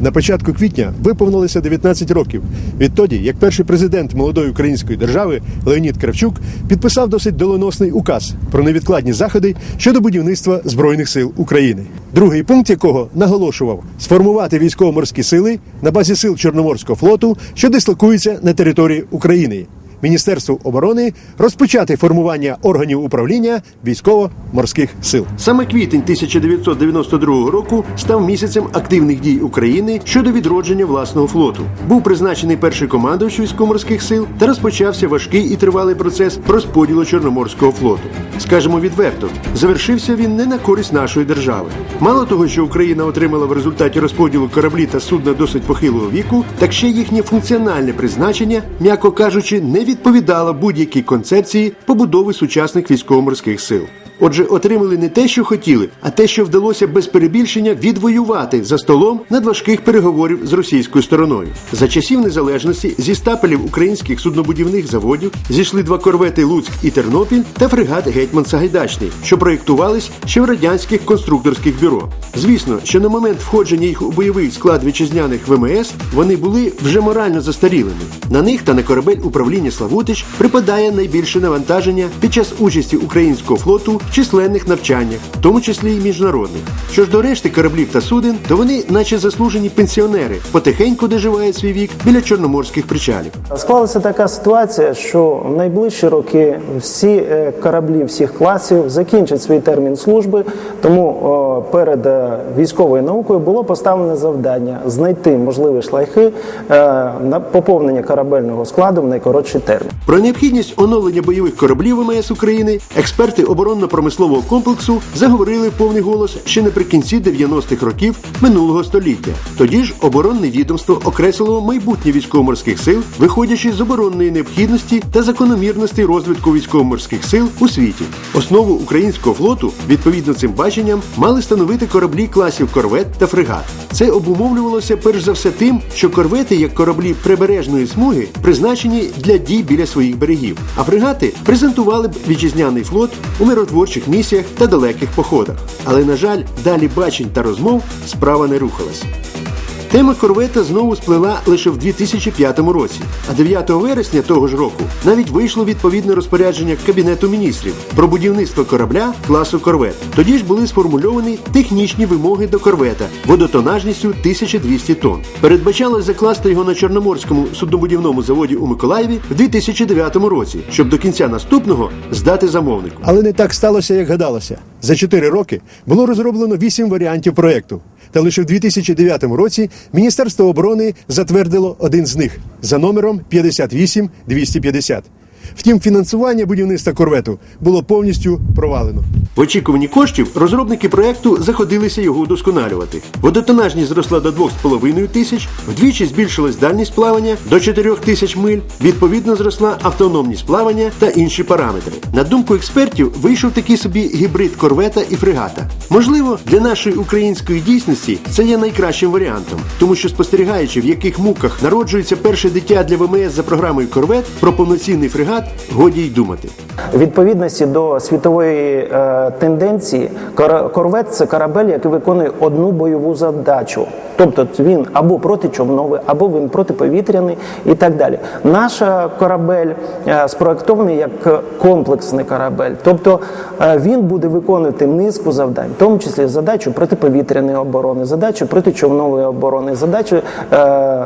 На початку квітня виповнилося 19 років відтоді, як перший президент молодої української держави Леонід Кравчук підписав досить доленосний указ про невідкладні заходи щодо будівництва збройних сил України. Другий пункт якого наголошував сформувати військово-морські сили на базі сил Чорноморського флоту, що дислокуються на території України. Міністерству оборони розпочати формування органів управління військово-морських сил. Саме квітень 1992 року став місяцем активних дій України щодо відродження власного флоту. Був призначений перший командувач військово-морських сил та розпочався важкий і тривалий процес розподілу Чорноморського флоту. Скажемо відверто, завершився він не на користь нашої держави. Мало того, що Україна отримала в результаті розподілу кораблі та судна досить похилого віку, так ще їхнє функціональне призначення, м'яко кажучи, не відповідало будь-якій концепції побудови сучасних військово-морських сил. Отже, отримали не те, що хотіли, а те, що вдалося без перебільшення відвоювати за столом надважких переговорів з російською стороною. За часів незалежності зі стапелів українських суднобудівних заводів зійшли два корвети Луцьк і Тернопіль та фрегат Гетьман Сагайдачний, що проєктувались ще в радянських конструкторських бюро. Звісно, що на момент входження їх у бойовий склад вітчизняних ВМС вони були вже морально застарілими. На них та на корабель управління Славутич припадає найбільше навантаження під час участі українського флоту численних навчаннях, в тому числі і міжнародних. Що ж до решти кораблів та суден, то вони, наче заслужені пенсіонери, потихеньку доживають свій вік біля чорноморських причалів. Склалася така ситуація, що в найближчі роки всі е, кораблі всіх класів закінчать свій термін служби. Тому о, перед е, військовою наукою було поставлене завдання знайти можливі шляхи е, на поповнення корабельного складу в найкоротший термін. Про необхідність оновлення бойових кораблів ВМС України експерти оборонно-промислового комплексу заговорили повний голос ще наприкінці 90-х років минулого століття. Тоді ж оборонне відомство окреслило майбутнє військово-морських сил, виходячи з оборонної необхідності та закономірностей розвитку військово-морських сил у світі. Основу українського флоту, відповідно цим баченням, мали становити кораблі класів корвет та фрегат. Це обумовлювалося перш за все тим, що корвети, як кораблі прибережної смуги, призначені для дій біля своїх берегів, а фрегати презентували б вітчизняний флот у миротворчих місіях та далеких походах. Але, на жаль, далі бачень та розмов справа не рухалась. Тема корвета знову сплила лише в 2005 році, а 9 вересня того ж року навіть вийшло відповідне розпорядження Кабінету міністрів про будівництво корабля класу корвет. Тоді ж були сформульовані технічні вимоги до корвета водотонажністю 1200 тонн. Передбачалось закласти його на Чорноморському суднобудівному заводі у Миколаєві в 2009 році, щоб до кінця наступного здати замовнику. Але не так сталося, як гадалося. За 4 роки було розроблено 8 варіантів проекту. Та лише в 2009 році Міністерство оборони затвердило один з них за номером 58250. Втім, фінансування будівництва корвету було повністю провалено. В очікуванні коштів розробники проекту заходилися його удосконалювати. Водотонажність зросла до 2,5 тисяч, вдвічі збільшилась дальність плавання до 4 тисяч миль, відповідно зросла автономність плавання та інші параметри. На думку експертів, вийшов такий собі гібрид корвета і фрегата. Можливо, для нашої української дійсності це є найкращим варіантом, тому що спостерігаючи, в яких муках народжується перше дитя для ВМС за програмою корвет, про повноцінний фрегат годі й думати. Відповідності до світової е, тенденції, кор- корвет це корабель, який виконує одну бойову задачу. Тобто він або протичовновий, або він протиповітряний і так далі. Наш е, корабель е, спроектований як комплексний корабель, тобто е, він буде виконувати низку завдань, в тому числі задачу протиповітряної оборони, задачу протичовнової оборони, задачу е,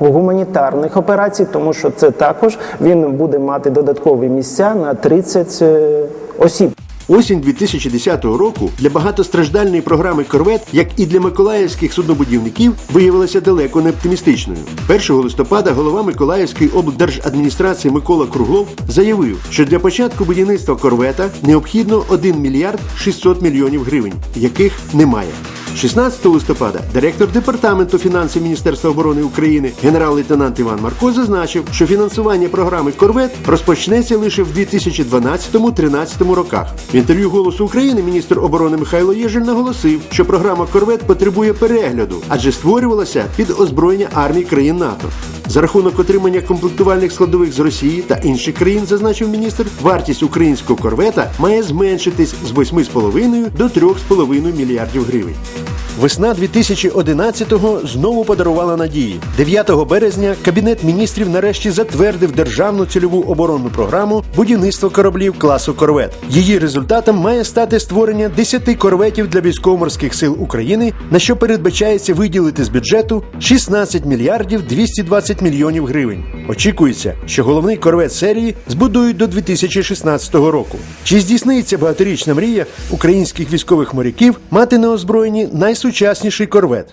гуманітарних операцій, тому що це також він буде мати додаткові місця на 30 е, осіб. Осінь 2010 року для багатостраждальної програми Корвет, як і для миколаївських суднобудівників, виявилася далеко не оптимістичною. 1 листопада голова Миколаївської облдержадміністрації Микола Круглов заявив, що для початку будівництва корвета необхідно 1 мільярд 600 мільйонів гривень, яких немає. 16 листопада директор департаменту фінансів Міністерства оборони України генерал-лейтенант Іван Марко зазначив, що фінансування програми Корвет розпочнеться лише в 2012-2013 роках. В інтерв'ю Голосу України міністр оборони Михайло Єжель наголосив, що програма Корвет потребує перегляду, адже створювалася під озброєння армій країн НАТО. За рахунок отримання комплектувальних складових з Росії та інших країн, зазначив міністр, вартість українського корвета має зменшитись з 8,5 до 3,5 мільярдів гривень. Весна 2011-го знову подарувала надії. 9 березня Кабінет міністрів нарешті затвердив державну цільову оборонну програму будівництва кораблів класу корвет. Її результатом має стати створення 10 корветів для військово-морських сил України, на що передбачається виділити з бюджету 16 мільярдів 220 мільйонів гривень. Очікується, що головний корвет серії збудують до 2016 року. Чи здійсниться багаторічна мрія українських військових моряків мати на озброєнні найсучасніший корвет?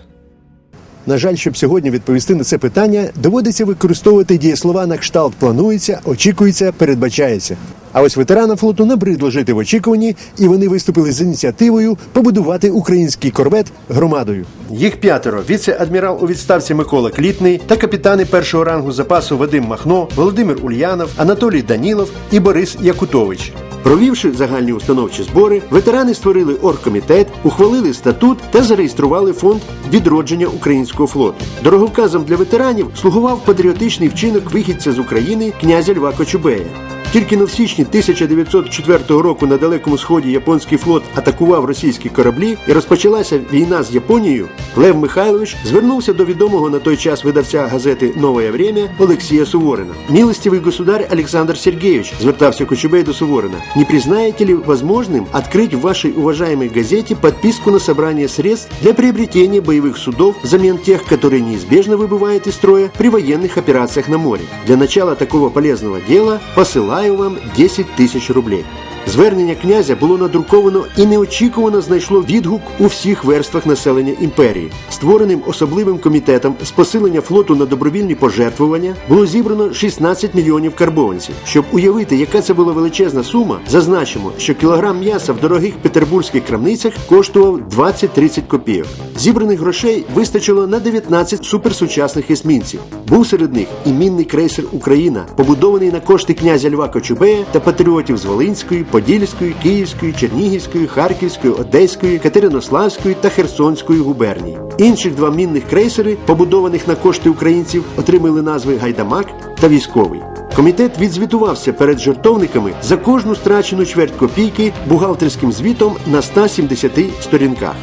На жаль, щоб сьогодні відповісти на це питання, доводиться використовувати дієслова на кшталт планується, очікується, передбачається. А ось ветеранам флоту набридло жити в очікуванні, і вони виступили з ініціативою побудувати український корвет громадою. Їх п'ятеро: віце-адмірал у відставці Микола Клітний та капітани першого рангу запасу Вадим Махно, Володимир Ульянов, Анатолій Данілов і Борис Якутович. Провівши загальні установчі збори, ветерани створили оргкомітет, ухвалили статут та зареєстрували фонд відродження українського флоту. Дороговказом для ветеранів слугував патріотичний вчинок вихідця з України князя Льва Кочубея. Тільки но в січні 1904 року на далекому сході японський флот атакував російські кораблі і розпочалася війна з Японією. Лев Михайлович звернувся до відомого на той час видавця газети Новое время Олексія Суворина. Милостивый государь Александр Сергеевич, звертався Кочубей до Суворина, не признаете ли возможным открыть в вашей уважаемой газете подписку на собрание средств для приобретения боевых судов взамен тех, которые неизбежно выбывают из строя при военных операциях на море? Для начала такого полезного дела посылаю вам 10 тысяч рублей. Звернення князя було надруковано і неочікувано знайшло відгук у всіх верствах населення імперії. Створеним особливим комітетом з посилення флоту на добровільні пожертвування було зібрано 16 мільйонів карбованців. Щоб уявити, яка це була величезна сума, зазначимо, що кілограм м'яса в дорогих петербурзьких крамницях коштував 20-30 копійок. Зібраних грошей вистачило на 19 суперсучасних есмінців. Був серед них і мінний крейсер Україна, побудований на кошти князя Льва Кочубея та патріотів з Волинської, Подільської, Київської, Чернігівської, Харківської, Одеської, Катеринославської та Херсонської губерній. Інших два мінних крейсери, побудованих на кошти українців, отримали назви Гайдамак та Військовий. Комітет відзвітувався перед жертовниками за кожну страчену чверть копійки бухгалтерським звітом на 170 сторінках.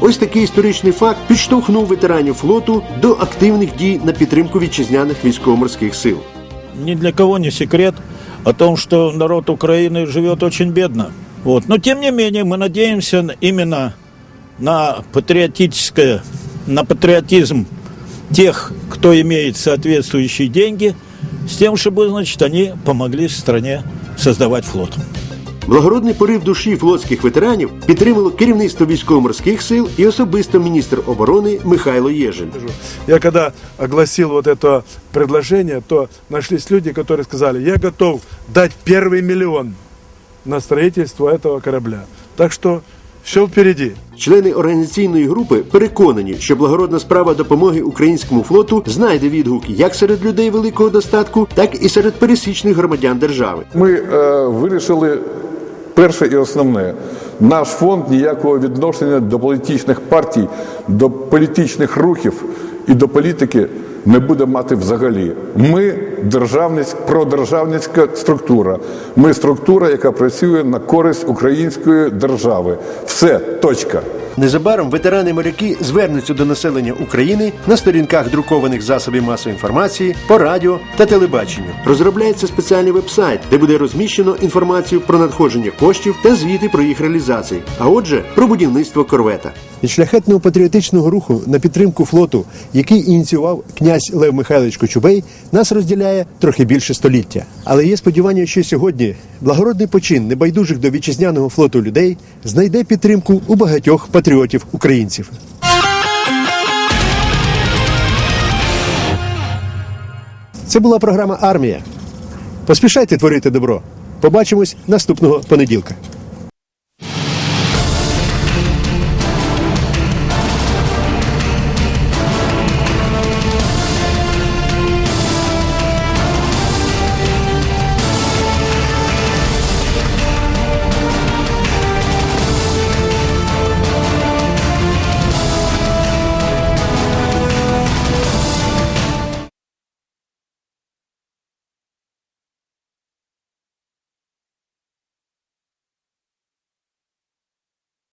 Ось такий історичний факт підштовхнув ветеранів флоту до активних дій на підтримку вітчизняних військово-морських сил. ни для кого не секрет о том, что народ Украины живет очень бедно. Вот. Но тем не менее мы надеемся на- именно на патриотическое, на патриотизм тех, кто имеет соответствующие деньги, с тем, чтобы, значит, они помогли стране создавать флот. Благородний порив душі флотських ветеранів підтримало керівництво військово-морських сил і особисто міністр оборони Михайло Єжин. Я когда огласил вот это предложение, то нашлись люди, которые сказали, я готов дать первый миллион на строительство этого корабля. Так что все впереди. Члени організаційної групи переконані, що благородна справа допомоги українському флоту знайде відгук як серед людей великого достатку, так і серед пересічних громадян держави. Ми е, вирішили перше і основне. Наш фонд ніякого відношення до політичних партій, до політичних рухів і до політики не буде мати взагалі. Ми державницька, продержавницька структура. Ми структура, яка працює на користь української держави. Все, точка. Незабаром ветерани-моряки звернуться до населення України на сторінках друкованих засобів масової інформації по радіо та телебаченню. Розробляється спеціальний веб-сайт, де буде розміщено інформацію про надходження коштів та звіти про їх реалізацію, а отже, про будівництво корвета. Від шляхетного патріотичного руху на підтримку флоту, який ініціював князь Лев Михайлович Кочубей, нас розділяє трохи більше століття. Але є сподівання, що сьогодні благородний почин небайдужих до вітчизняного флоту людей знайде підтримку у багатьох патріотів українців. Це була програма Армія. Поспішайте творити добро. Побачимось наступного понеділка.